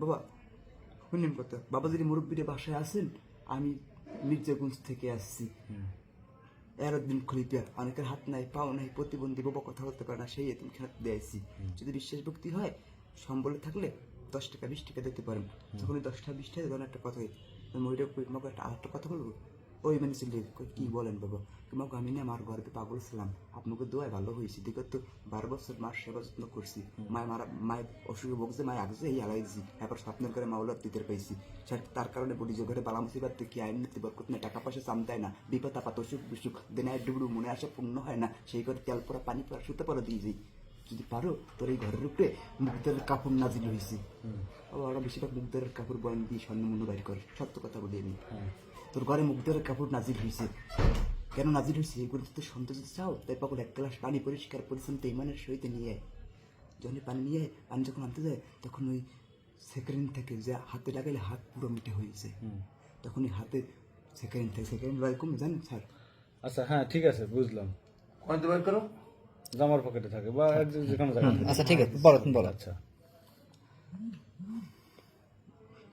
বাবা শুনেন কথা বাবা যদি মুরব্বীরে বাসায় আসেন আমি মির্জাগঞ্জ থেকে আসছি। এরদিন খলিপিয়া অনেকের হাত নাই পাও নাই প্রতিবন্ধী বাবা কথা বলতে পারে না সেই এতিম খেলাতে দিয়েছি যদি বিশ্বাস ভক্তি হয় সম্বলে থাকলে দশ টাকা বিশ টাকা দিতে পারেন। যখন দশটা দশ টাকা বিশ টাকা ধরেন একটা কথা হয় মহিলা আর একটা আরেকটা কথা বলব? ওই মানে ছিল কি বলেন বাবা? তোমাকে আমি না আমার ঘরে পাগল ছিলাম। আপনাকে দোয়ায় ভালো হয়েছে। বিগত বারো বছর মার সেবা যত্ন করছি। মায় মারা মায়ের অসুখে ভোগছে মায় আগছে এই হারাইছি এবার স্বপ্নের করে মাওলার দিতে পাইছি। তার কারণে বলি যে ঘরে বালা মুসিবাদ কি আইন নীতি বরকত না টাকা পয়সা চাম দেয় না। বিপদ আপাত অসুখ বিসুখ দিনায় ডুবড়ু মনে আসে পূর্ণ হয় না। সেই ঘরে তেল পরা পানি পরা শুতে পরা দিয়ে যাই। যদি পারো তোর এই ঘরের উপরে মুগ্ধের কাপড় নাজিল হয়েছে আবার ওরা বেশিরভাগ মুগ্ধের কাপড় বয়ান দিয়ে স্বর্ণ মূল্য বাইর করে। সত্য কথা বলি আমি। তোর ঘরে মুগ্ধের কাপড় নাজিল হয়েছে কেন নাজিল হয়েছে এগুলো তো সন্তোষ চাও? তাই পাগল এক গ্লাস পানি পরিষ্কার পরিচ্ছন্ন ইমানের সহিত নিয়ে। যখন পানি নিয়ে পানি যখন আনতে যায় তখন ওই সেকেন্ড থেকে যে হাতে লাগাইলে হাত পুরো মিটে হয়ে যায় তখন ওই হাতে সেকেন্ড থেকে সেকেন্ড বাই কমে জানেন স্যার? আচ্ছা হ্যাঁ ঠিক আছে বুঝলাম। কোনটা বের করো। জামার পকেটে থাকে বা এক যে- যে কোনো জায়গায় থাকে। আচ্ছা ঠিক আছে বলো তুমি বলো। আচ্ছা।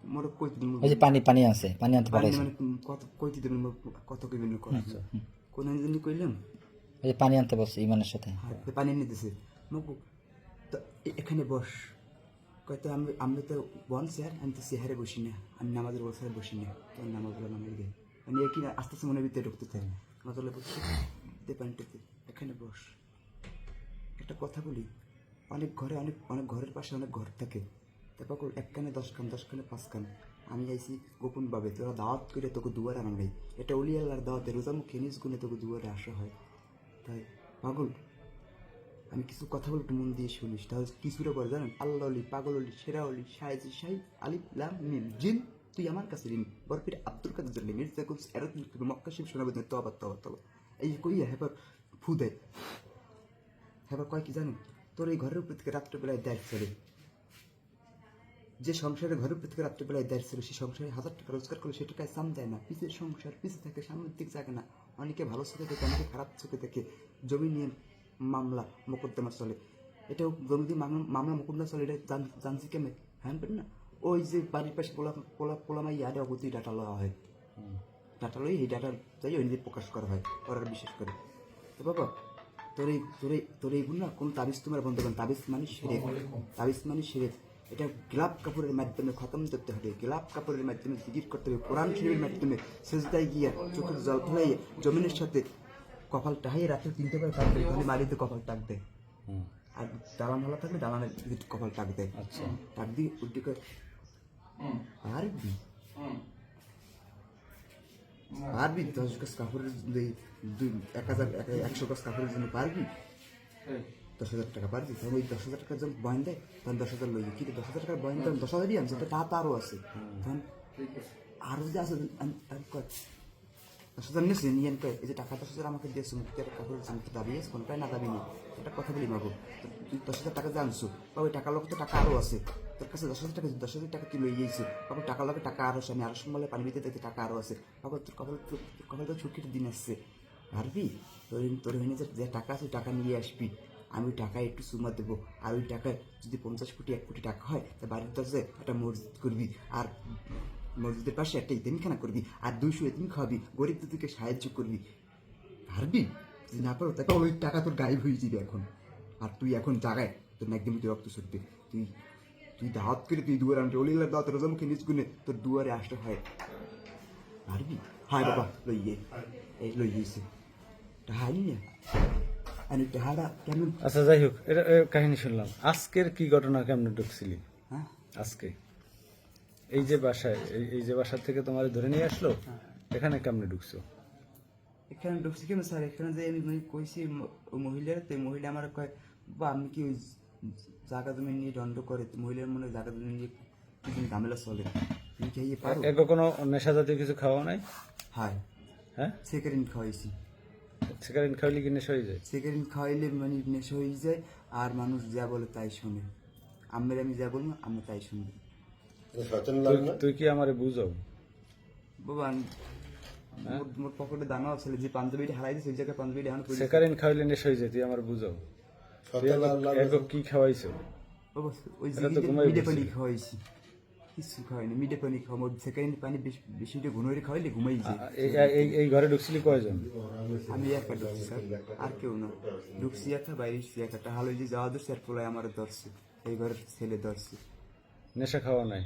মোর কইতে দিন ওই যে পানি পানি আছে পানি আনতে মানে কত কইতে দেবেন মোর কত কইবেন কোন দিন কইলাম? ওই যে পানি আনতে ইমানের সাথে। হ্যাঁ, পানি এনে দিছে। মকু এখানে বস। কয়তো আমি আমি তো বন স্যার আমি তো চেহারে বসি না আমি নামাজের বসায় বসি না। তো নামাজ বলে নামের গে মানে একই আস্তে আস্তে মনের ভিতরে ঢুকতে থাকে নামাজ বসছি দে। এখানে বস। একটা কথা বলি অনেক ঘরে অনেক অনেক ঘরের পাশে অনেক ঘর থাকে। তারপর এক কানে, দশ কান, দশ কানে, পাঁচ কান। আমি আইছি গোপন ভাবে তোরা দাওয়াত করে তোকে দুয়ারে আনাই এটা অলি আল্লাহর দাওয়াতে রোজামুখী নিজ গুণে তোকে দুয়ারে আসা হয়। তাই, পাগল, আমি কিছু কথা বলে একটু মন দিয়ে শুনিস। তাহলে কিছুটা করে জানেন? আল্লাহ অলি, পাগল অলি, সেরা অলি সাহেজি শাহি আলিফ, লাম, মিম, জিন, তুই আমার কাছে ঋণ। বরফির আব্দুল কাদের জন্য মির্জা কুলস, এরত মক্কা শিব শোনাবে তো আবার তো আবার এই কইয়া হেবার ফু দেয় হেবার কয় কি জানেন? তোর এই ঘরের উপর থেকে রাত্রেবেলায় দেখ চলে যে সংসারে ঘরের উপর থেকে রাত্রেবেলায় দেয় ছিল সেই সংসারে হাজার টাকা রোজগার করলে সে টাকায় সাম দেয় না। পিছের সংসার পিছে থাকে সামনের দিক জাগে না। অনেকে ভালো চোখে দেখে অনেকে খারাপ চোখে দেখে। জমি নিয়ে মামলা মোকদ্দমা চলে। এটাও জমি দিয়ে মামলা মামলা মোকদ্দমা চলে এটা জানছি কেমন হ্যাঁ পেন না। ওই যে বাড়ির পাশে পোলা পোলা পোলামাই ইয়ারে অবধি ডাটা লওয়া হয়। ডাটা লই এই ডাটা যাই ওই প্রকাশ করা হয় ওরা বিশেষ করে। তো বাবা তোর এই তোর এই তোর এইগুলো না কোন তাবিজ তোমার বন্ধ করেন? তাবিজ মানে সেরে তাবিজ মানে সেরে এটা গোলাপ কাপড়ের মাধ্যমে খতম করতে হবে গোলাপ কাপড়ের মাধ্যমে জিকির করতে হবে কোরআন শরীরের মাধ্যমে সেজদায় গিয়া চোখের জল ফেলাইয়ে জমিনের সাথে কপাল টাহাইয়ে রাতে তিনটে করে কাটবে তাহলে মালিতে কপাল টাক দেয় আর দালান ভালো থাকলে দালানের কপাল টাক দেয় আচ্ছা। টাক দিয়ে উল্টি করে পারবি? পারবি? দশ গাছ কাপড়ের দুই- এক হাজার এক- একশো গাছ কাপড়ের জন্য পারবি? দশ হাজার টাকা পারবি তখন ওই দশ হাজার টাকার যখন বয়ন দেয় তখন দশ হাজার লই কিন্তু দশ হাজার টাকার বয়ন তখন দশ হাজারই আনছে তো তা তো আরও আছে তখন আরও যদি আছে আমি আমি কয়, দশ হাজার নিয়েছি নিয়ে আনতে এই যে টাকা দশ হাজার আমাকে দিয়েছ মুক্তি একটা কাপড় জানতে দাবি আছে কোনটাই না দাবি নেই একটা কথা বলি মাগো তুই দশ হাজার টাকা জানছো বা ওই টাকার লোক তো টাকা আরও আছে তোর কাছে দশ হাজার টাকা দশ হাজার টাকা তুই লই গিয়েছে বাবু টাকা লোকে টাকা আরও আমি আরও সময় পানি দিতে দেখতে টাকা আরও আছে বাবা তোর কপাল তোর কপাল তো ছুটির দিন আসছে পারবি তোর তোর হয়ে যে যে টাকা আছে টাকা নিয়ে আসবি আমি ওই টাকায় একটু সুমা দেবো। আর ওই টাকায় যদি পঞ্চাশ কোটি, এক কোটি টাকা হয়, তা বাড়ির দশে একটা মসজিদ করবি। আর মসজিদের পাশে একটা ইতিমখানা করবি। আর দুইশো ইতিম খাওয়াবি। গরিব দুদিকে সাহায্য করবি। পারবি? যদি না পারো তাকে ওই টাকা তোর গায়েব হয়ে যাবে এখন। আর তুই এখন জাগায়, তোর না তুই রক্ত সরবে তুই তুই দাওয়াত করে তুই দুয়ারে আনতে ওলিলার দাওয়াত রোজামুখে নিজ গুনে তোর দুয়ারে আসতে হয়। পারবি? হায় বাবা, লইয়ে। এই লইয়েছে টাহাই না। আমি টাহাটা কেমন? আচ্ছা যাই হোক এটা কাহিনী শুনলাম। আজকের কি ঘটনা কেমনে ঢুকছিলি? হ্যাঁ। আজকে। এই যে বাসায় এই যে বাসা থেকে তোমার ধরে নিয়ে আসলো এখানে কেমনে ঢুকছো? এখানে ঢুকছি কেন স্যার? এখানে যে আমি মানে কইছি মহিলার তো মহিলা আমার কয় বা আমি কি ওই জায়গা জমি নিয়ে দণ্ড করে মহিলার মনে হয় জায়গা জমি নিয়ে কিছু ঝামেলা চলে। তুমি কি ইয়ে পারো? এগ কোনো নেশা জাতীয় কিছু খাওয়া নাই? হাই হ্যাঁ? সেকেরিন খাওয়াইছি। সিগারেট খাইলে কি নেশা হয়ে যায়? সেকেরিন খাওয়াইলে মানে নেশা হয়ে যায় আর মানুষ যা বলে তাই শোনে। আমের আমি যা বলব আমি তাই শুনব। তুই- তুই কি আমারে বুঝাও? বাবা মোর- মোর পকেটে দানা আছে যে পাঞ্জাবিটা হারাই দিছে ওই জায়গায় পাঞ্জাবিটা এখন পড়ে সেকারিন খাইলে নেশা হয়ে যায় তুই আমার বুঝাও। তুই এগো- কি খাওয়াইছো? বাবা ওই এটা তো ঘুমাই। পানি খাওয়াইছি। কিছু খাওয়াইনি মিডে পানি খাওয়া সেকেন্ড পানি বেশি বেশি ঘুমাই খাওয়াইলে ঘুমাই যায়। এই এই ঘরে ঢুকছিলি কয়জন? আমি একা ঢুকছি স্যার আর কেউ না। ঢুকছি একা বাইরে একা। টাহাল যে যাওয়া ধরছে আর পোলায় আমার ধরছে এই ঘরের ছেলে ধরছে। নেশা খাওয়া নাই?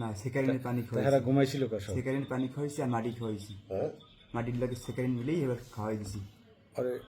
না সেকারিনের পানি তাহারা খাওয়াইছি ঘুমাইছিল কসব সেকারিনের পানি খাওয়াইছি আর মাটি খাওয়াইছি। হ্যাঁ? মাটির লাগে সেকারিন মিলেই এবার খাওয়াই দিছি আরে